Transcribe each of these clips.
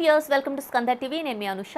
Viewers welcome to Skanda TV నేను మీ Anusha.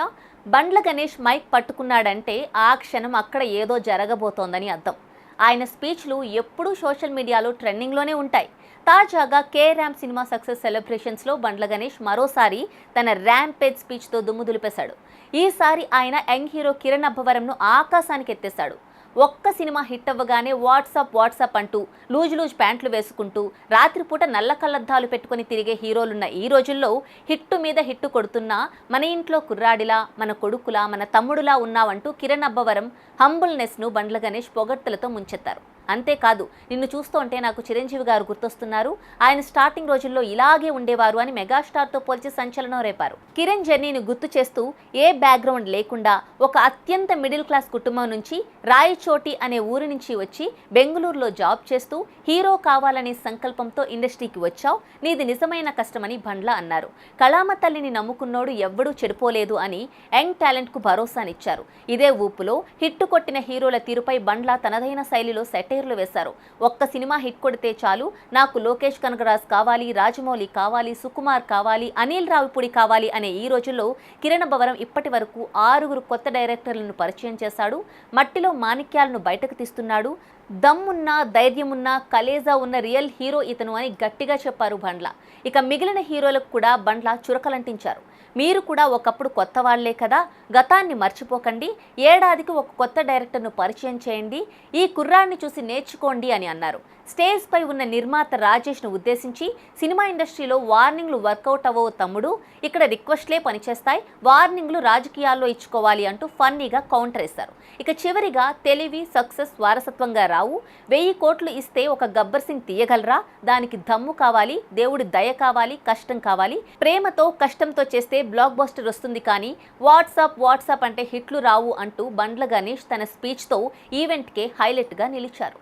Bandla Ganesh mike పట్టుకున్నాడంటే ఆ క్షణం అక్కడ ఏదో జరగబోతోందని అర్థం. ఆయన స్పీచ్లు ఎప్పుడూ సోషల్ మీడియాలో ట్రెండింగ్లోనే ఉంటాయి. తాజాగా కే ర్యామ్ సినిమా సక్సెస్ సెలబ్రేషన్స్లో బండ్ల గణేష్ మరోసారి తన ర్యాంపేజ్ స్పీచ్తో దుమ్ము దులిపేశాడు. ఈసారి ఆయన యంగ్ హీరో కిరణ్ అబ్బవరంను ఆకాశానికి ఎత్తేశాడు ఒక్క సినిమా హిట్ అవ్వగానే వాట్సాప్ వాట్సాప్ అంటూ లూజ్ లూజ్ ప్యాంట్లు వేసుకుంటూ రాత్రిపూట నల్ల కళ్ళద్దాలు పెట్టుకొని తిరిగే హీరోలున్న ఈ రోజుల్లో హిట్టు మీద హిట్టు కొడుతున్నా మన ఇంట్లో కుర్రాడిలా మన కొడుకులా మన తమ్ముడులా ఉన్నావంటూ కిరణ్ అబ్బవరం హంబుల్నెస్ను బండ్ల గణేష్ పొగడ్తలతో ముంచెత్తారు. అంతేకాదు నిన్ను చూస్తుంటే నాకు చిరంజీవి గారు గుర్తొస్తున్నారు. ఆయన స్టార్టింగ్ రోజుల్లో ఇలాగే ఉండేవారు అని మెగాస్టార్తో పోల్చి సంచలనం రేపారు. కిరణ్ జర్నీని గుర్తు చేస్తూ ఏ బ్యాక్గ్రౌండ్ లేకుండా ఒక అత్యంత మిడిల్ క్లాస్ కుటుంబం నుంచి రాయచోటి అనే ఊరి నుంచి వచ్చి బెంగళూరులో జాబ్ చేస్తూ హీరో కావాలనే సంకల్పంతో ఇండస్ట్రీకి వచ్చావు. నీది నిజమైన కష్టమని బండ్ల అన్నారు. కళామ తల్లిని నమ్ముకున్నోడు ఎవ్వడూ చెడిపోలేదు అని యంగ్ టాలెంట్కు భరోసానిచ్చారు. ఇదే ఊపులో హిట్టు కొట్టిన హీరోల తీరుపై బండ్లా తనదైన శైలిలో సెటైర్లు వేశారు. ఒక్క సినిమా హిట్ కొడితే చాలు. నాకు లోకేష్ కనగరాజ్ కావాలి రాజమౌళి కావాలి సుకుమార్ కావాలి అనిల్ రావిపూడి కావాలి అనే ఈ రోజుల్లో కిరణ్ భవరం ఇప్పటి వరకు ఆరుగురు కొత్త డైరెక్టర్లను పరిచయం చేశాడు. మట్టిలో మాణిక్యాలను బయటకు తీస్తున్నాడు. దమ్మున్న ధైర్యమున్న కలేజా ఉన్న రియల్ హీరో ఇతను అని గట్టిగా చెప్పారు బండ్ల. ఇక మిగిలిన హీరోలకు కూడా బండ్ల చురకలంటించారు. మీరు కూడా ఒకప్పుడు కొత్త వాళ్ళే కదా. గతాన్ని మర్చిపోకండి. ఏడాదికి ఒక కొత్త డైరెక్టర్ను పరిచయం చేయండి. ఈ కుర్రాన్ని చూసి నేర్చుకోండి అని అన్నారు. స్టేజ్ పై ఉన్న నిర్మాత రాజేష్ను ఉద్దేశించి సినిమా ఇండస్ట్రీలో వార్నింగ్లు వర్కౌట్ అవ్వవు తమ్ముడు. ఇక్కడ రిక్వెస్ట్లే పనిచేస్తాయి. వార్నింగ్లు రాజకీయాల్లో ఇచ్చుకోవాలి అంటూ ఫన్నీగా కౌంటర్ వేశారు. ఇక చివరిగా తెలివి సక్సెస్ వారసత్వంగా రావు. వెయ్యి కోట్లు ఇస్తే ఒక గబ్బర్ సింగ్ తీయగలరా? దానికి దమ్ము కావాలి దేవుడి దయ కావాలి కష్టం కావాలి. ప్రేమతో కష్టంతో చేస్తే బ్లాక్ బస్టర్ వస్తుంది కానీ వాట్సాప్ వాట్సాప్ అంటే హిట్లు రావు అంటూ బండ్ల గణేష్ తన స్పీచ్తో ఈవెంట్కే హైలైట్గా నిలిచారు.